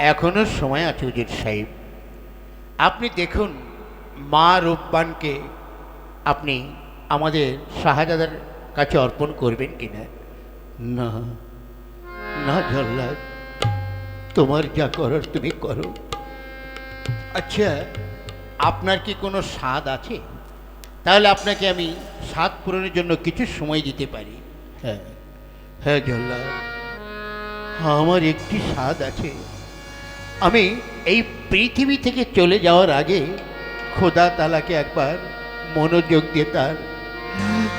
এখনও সময় আছে উজির সাহেব। আপনি দেখুন, মা রূপবানকে আপনি আমাদের শাহজাদার কাছে অর্পণ করবেন কিনা? না না জল্লাদ, তোমার যা করার তুমি করো। আচ্ছা আপনার কি কোনো স্বাদ আছে? তাহলে আপনাকে আমি স্বাদ পূরণের জন্য কিছু সময় দিতে পারি। হ্যাঁ হ্যাঁ জল্লাদ। আমার একটি স্বাদ আছে। আমি এই পৃথিবী থেকে চলে যাওয়ার আগে খোদা তালাকে একবার মনোযোগ দিয়ে তার,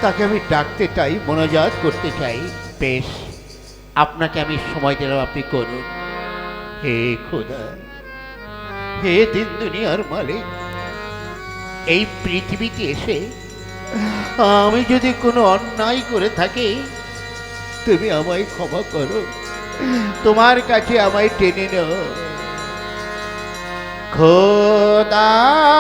তাকে আমি ডাকতে চাই, মনোজাত করতে চাই। বেশ, আপনাকে আমি সময় দিলাম, আপনি করুন। হে খোদা, হে দিন দুনিয়ার মালিক, এই পৃথিবীতে এসে আমি যদি কোনো অন্যায় করে থাকি, তুমি আমায় ক্ষমা করো। তোমার কাছে আমায় টেনে নাও। খোদা মেহেরবান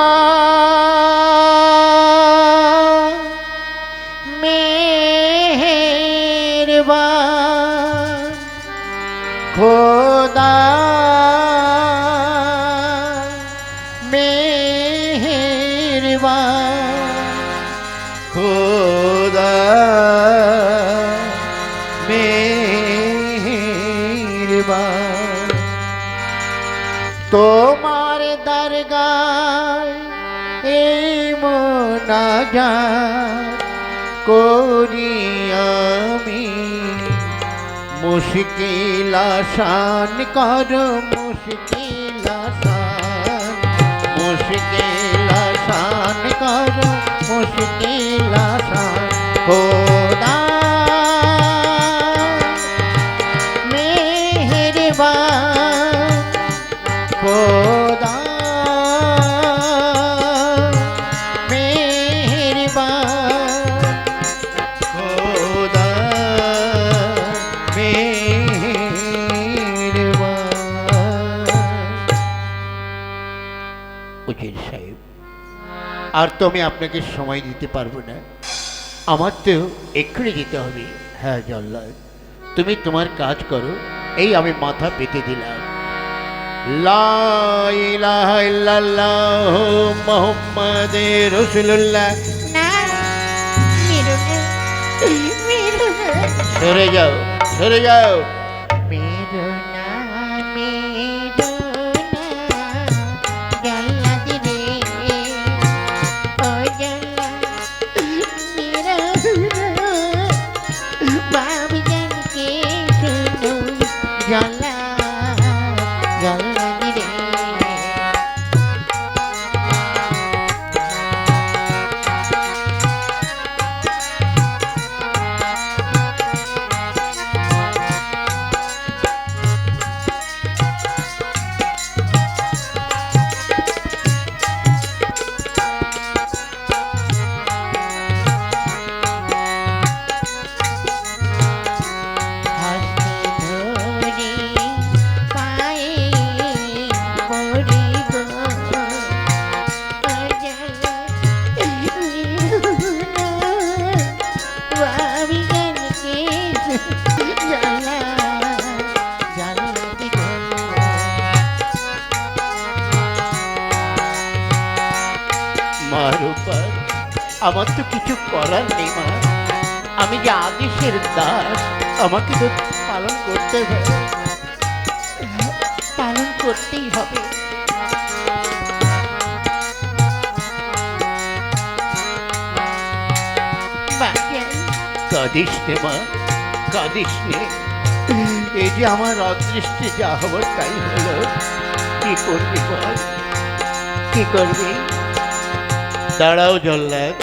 মোনাজাত করি আমি মুশকিল আসান কর মুশকিল আসান মুশকিল আসান কর মুশকিল আসান। খোদা আর তো আমি আপনাকে সময় দিতে পারব না। আমার তো এক্ষুনি যেতে হবে হ্যাঁ জল্লাদ। তুমি তোমার কাজ করো এই আমি মাথা পেতে দিলাম। সরে যাও সরে যাও। উপর আমার তো কিছু করার নেই, মা। আমি যে আদেশের দাস, আমাকে তো পালন করতে হবে। পালন করতেই হবে। কাঁদিস নে, মা, কাঁদিস নে। এই যে আমার অদৃষ্টে যা হবার তাই হলো, কি করবি বল? কি করবি? দাঁড়াও জল্লাদ।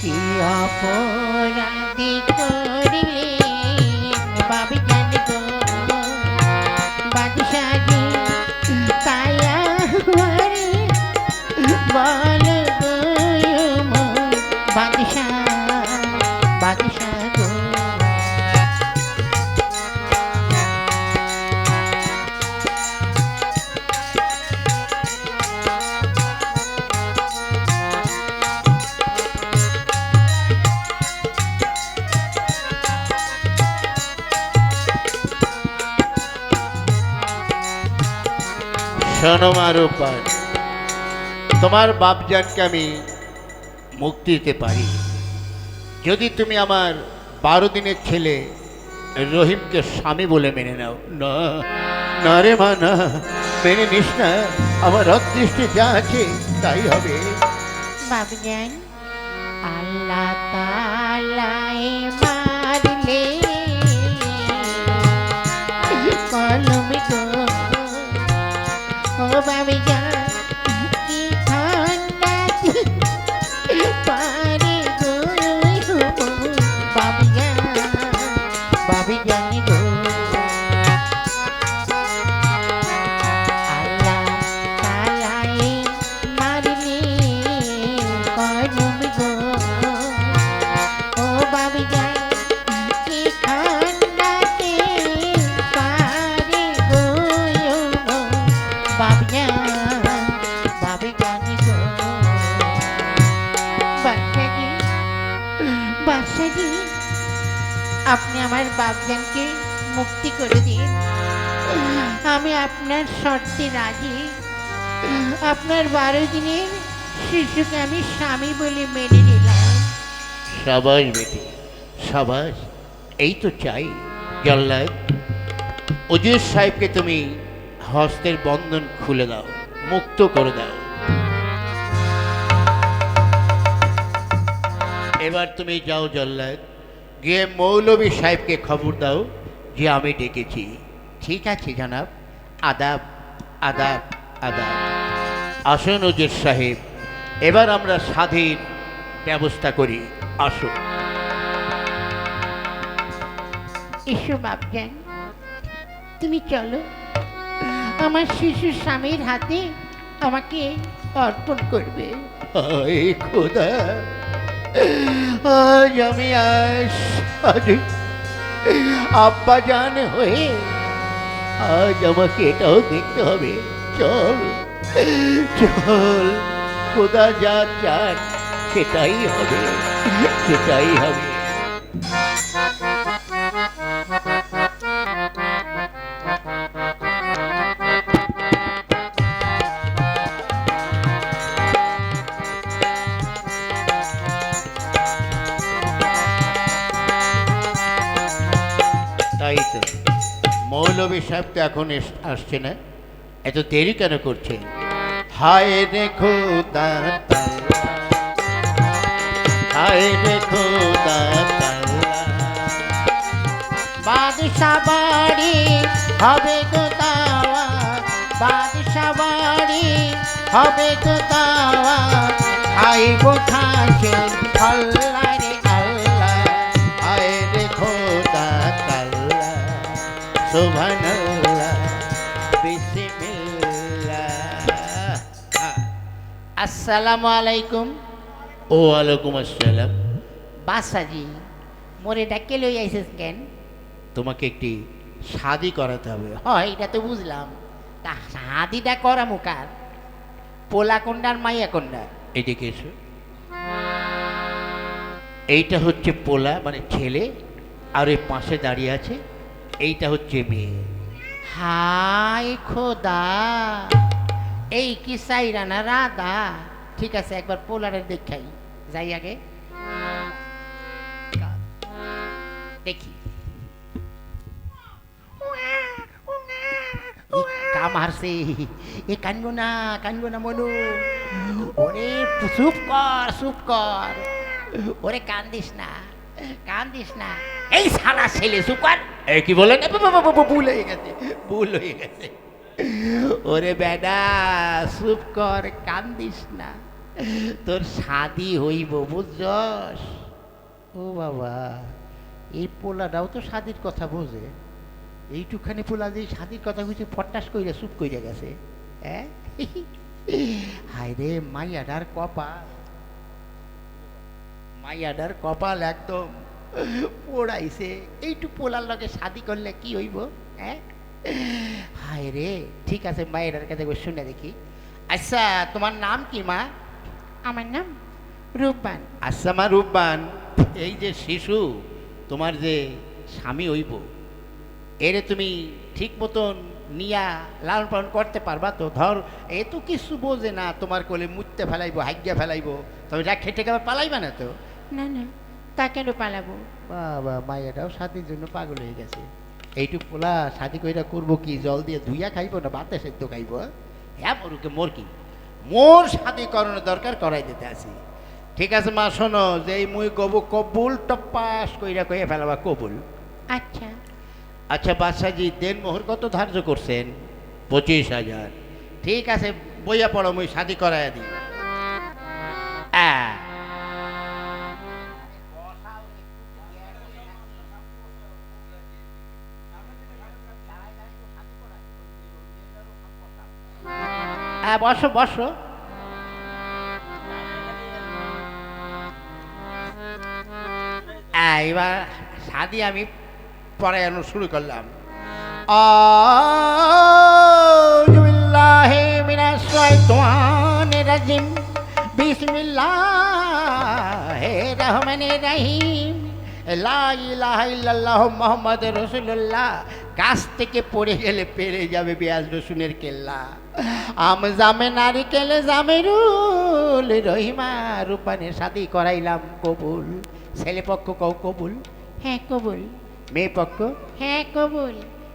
কি অপরাধী শোনো মা রূপবান তোমার বাপজানকে আমি মুক্তি দিতে পারি। যদি তুমি আমার বারো দিনের ছেলে রহিমকে স্বামী বলে মেনে নাও। না না রে মা, না, মেনে নিস না। আমার অদৃষ্টে যা আছে তাই হবে। বাবজান আল্লাহ তালায় মারলে ও বাবজান আপনার শর্তে রাজি। আপনার বারো দিনের শিশুকে আমি স্বামী বলে মেনে নিলাম। সাবাস বেটি, সাবাস, এই তো চাই। জল্লাদ উজির সাহেবকে তুমি হস্তের বন্ধন খুলে দাও, মুক্ত করে দাও। এবার তুমি যাও জল্লাদ গিয়ে মৌলভী সাহেবকে খবর দাও যে আমি ডেকেছি। ঠিক আছে, জানাব। আদাব আদাব আদাব। আসুন উজির সাহেব এবার আমরা স্বাধীন ব্যবস্থা করি। আসুন। এসো বাপজান তুমি চলো। আমার শিশু স্বামীর হাতে আমাকে অর্পণ করবে। হায় খোদা আজ আমি আজ আজ আব্বা জান হয়ে আজ আমাকে এটাও দেখতে হবে। চল চল খোদা যা চান সেটাই হবে সেটাই হবে। সাহেব তো এখন আসছে না। এত দেরি কেন করছে? হায় রেখো বাড়ি হবে গো দাওয়া বাদশা বাড়ি হবে গো আসসালামু আলাইকুম। ও আলাইকুম আসসালাম। বাসাজি মোরে ডাকে লই আইসিস কেন? তোমাকে একটি শাদি করাতে হবে। হয় এটা তো বুঝলাম। তা হাদিটা করা? মুকার পোলা কোন্ডার মাইয়া কোন্ডা এদিকে এসো এইটা হচ্ছে পোলা মানে ছেলে আর এই পাশে দাঁড়িয়ে আছে এইটা হচ্ছে মেয়ে। হাই খোদা এই কি সাইরা না রাধা? ঠিক আছে একবার পোলারের দেখাই। যাই আগে। দেখি। কাম হারছে। এ কানবো না কানবো না মনু। ওরে চুপ কর চুপ কর। ওরে কান্দিস না কান্দিস না। এই সালা ছেলে চুপ কর। এই কি বলেন? ভুল হয়ে গেছে ভুল হয়ে গেছে। ওরে বেডা চুপ কর কান্দিস না। তোর শাদি হইব, বুঝছস? ও বাবা, এই পোলাটাও তো শাদির কথা বোঝে। এইটুখানি পোলা যে শাদির কথা হয়েছে ফটাস কইরা চুপ কইরা গেছে হ্যাঁ? হায় রে মাইয়াডার কপাল। মাইয়াডার কপাল একদম পোড়াইছে। এইটু পোলার লগে শাদি করলে কি হইব হ্যাঁ? হায় রে ঠিক আছে মায়ের কাছে শুনে দেখি। আচ্ছা তোমার নাম কি, মা? আমার নাম রূপবান। আচ্ছা মা রূপবান এই যে শিশু তোমার যে স্বামী হইব এরে তুমি ঠিক মতন নিয়া লালন পালন করতে পারবা তো? ধর এ তো কিছু বোঝে না তোমার কোলে মুততে ফেলাইবো হাইগিয়া ফেলাইবো তবে যা খেটে খাবার পালাইবা না তো? না না তা কেন পালাবো? বাবা মায়েরাও স্বাদের জন্য পাগল হয়ে গেছে। এইটুক পোলা শাদি কইরা করব কি জল দিয়ে ধুইয়া খাইবো না ভাতে সেদ্ধ খাইবো হ্যাঁ? মরুকে মোর কি মোর করানোর দরকার করাই দিতে আসি ঠিক আছে মা শোনো যে এই মুই কবু কবুল টপাস কইরা কইয়া ফেলাবা কবুল। আচ্ছা। আচ্ছা বাদশাহজি দেন মোহর কত ধার্য করছেন? পঁচিশ হাজার। ঠিক আছে বইয়া পড়ো মুই শাদি করাইয়া দিই। আ। হ্যাঁ বসো বসো। হ্যাঁ, এবার শাদি আমি পড়ানো শুরু করলাম। রাজিম। রাসূলুল্লাহ। গাছ থেকে পড়ে গেলে পেরে যাবে পেঁয়াজ রসুনের কেল্লা। আম জামে নারিকেলে জামেরুল রহিমা রূপানের সাথে করাইলাম কবুল। ছেলে পক্ষ কও কবুল? হ্যাঁ কবুল। মেয়ে পক্ষ? হ্যাঁ কবুল।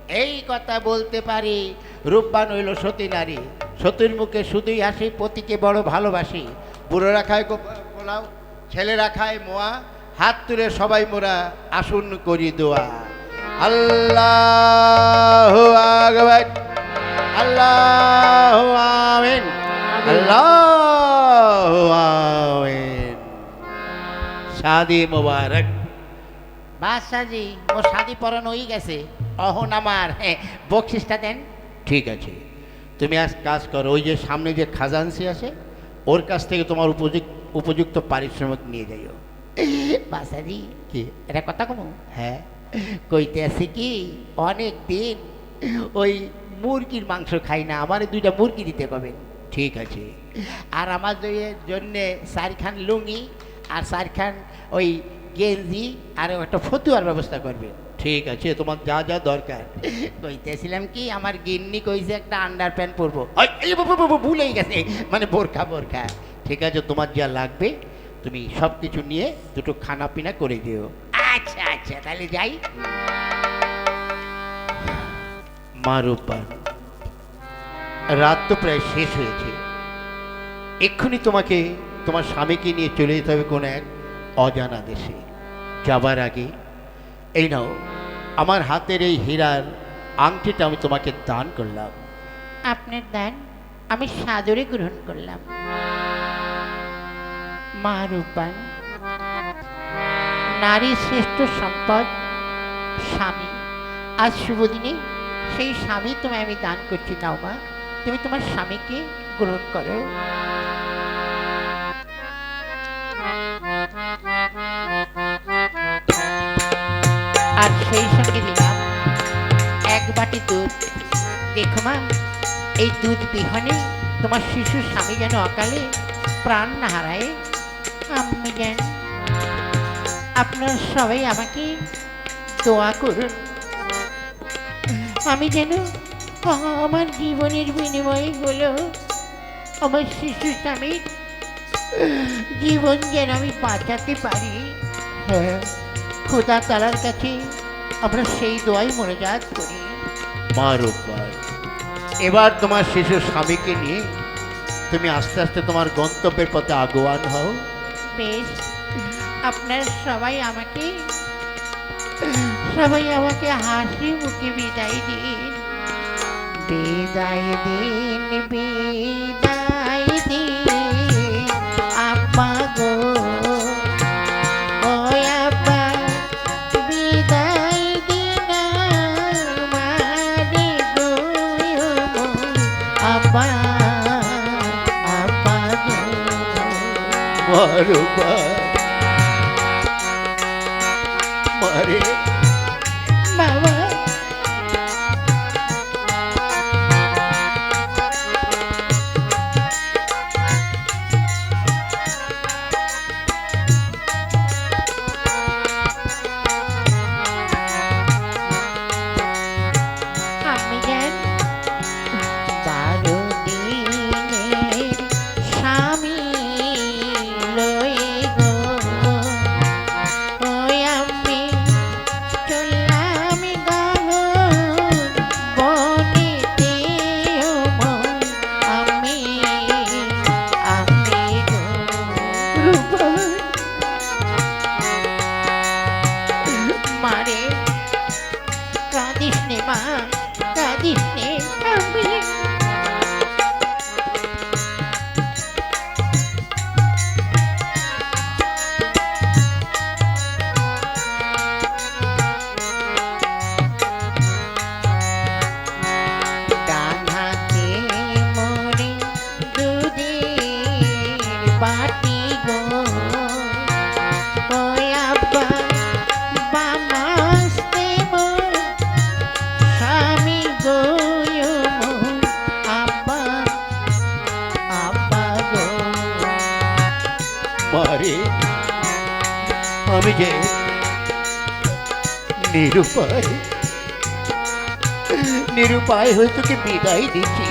এই কথা বলতে পারি রূপবান হইল সতী নারী। সতীর মুখে শুধুই হাসি পতিকে বড় ভালোবাসি। বুড়ো রাখায় গো- পোলাও ছেলেরা খায় মোয়া হাত তুলে সবাই মোরা আসুন করি দোয়া। আল্লাহ আকবার আল্লাহ শাদি মোবারক। বাদশাজি ও শাদি পরানো হয়ে গেছে। অহন আমার হ্যাঁ বকশিসটা দেন। ঠিক আছে। তুমি আজ কাজ করো ওই যে সামনে যে খাজানসি আছে ওর কাছ থেকে তোমার উপযুক্ত উপযুক্ত পারিশ্রমিক নিয়ে যাইও। বাসাজি কি? এটা কথা কোনো হ্যাঁ। কইতে আছে কি অনেক দিন ওই মুরগির মাংস খাই না আমার দুইটা মুরগি দিতে কবেন। ঠিক আছে। আর আমার জন্যে চারখান লুঙ্গি আর চারখান ওই গেঞ্জি আর একটা ফতুয়ার ব্যবস্থা করবে। ঠিক আছে তোমার যা যা দরকার। কইতেছিলাম কি আমার গিন্নি কইছে একটা আন্ডার প্যান্ট পরবো। ভুলেই গেছে। মানে বোরখা বোরখা। ঠিক আছে তোমার যা লাগবে তুমি সব কিছু নিয়ে দুটো খানা পিনা করে দিও। আচ্ছা আচ্ছা তাহলে যাই। মারুপান রাত তো প্রায় শেষ হয়েছে। এক্ষুনি তোমাকে তোমার স্বামীকে নিয়ে চলে যেতে হবে কোনো এক অজানা দেশে। যাবার আগে এই নাও, আমার হাতের এই হীরার আংটিটা আমি তোমাকে দান করলাম। আপনার দান আমি সাদরে গ্রহণ করলাম। মা রূপান, নারী শ্রেষ্ঠ সম্পদ, স্বামী। আজ শুভ দিনে সেই স্বামী তোমায় আমি দান করছি। নাও মা, তুমি তোমার স্বামীকে গ্রহণ করো। আর সেই সঙ্গে দিলাম এক বাটি দুধ। দেখো মা, এই দুধ বিহনে তোমার শিশু স্বামী যেন অকালে প্রাণ না হারায়। আমি যেন আপনারা সবাই আমাকে দোয়া করুন। আমি যেন আমার জীবনের বিনিময়ে হলো আমার শিশু স্বামীর জীবন যেন আমি বাঁচাতে পারি। হ্যাঁ খোদা তালার কাছে আমরা সেই দোয়াই মনোজাত করি। মারুপান এবার তোমার শিশু স্বামীকে নিয়ে তুমি আস্তে আস্তে তোমার গন্তব্যের পথে আগুয়ান হও। বেশ আপনারা সবাই আমাকে সবাই আমাকে হাসি মুখে বিদায় দিন। বিদায় দিন বিদায় দিন আব্বা Lựa কাঁদিস নে মা কাঁদিস নে আমি যে নিরুপায় নিরুপায় হয়ে তোকে বিদায় দিচ্ছি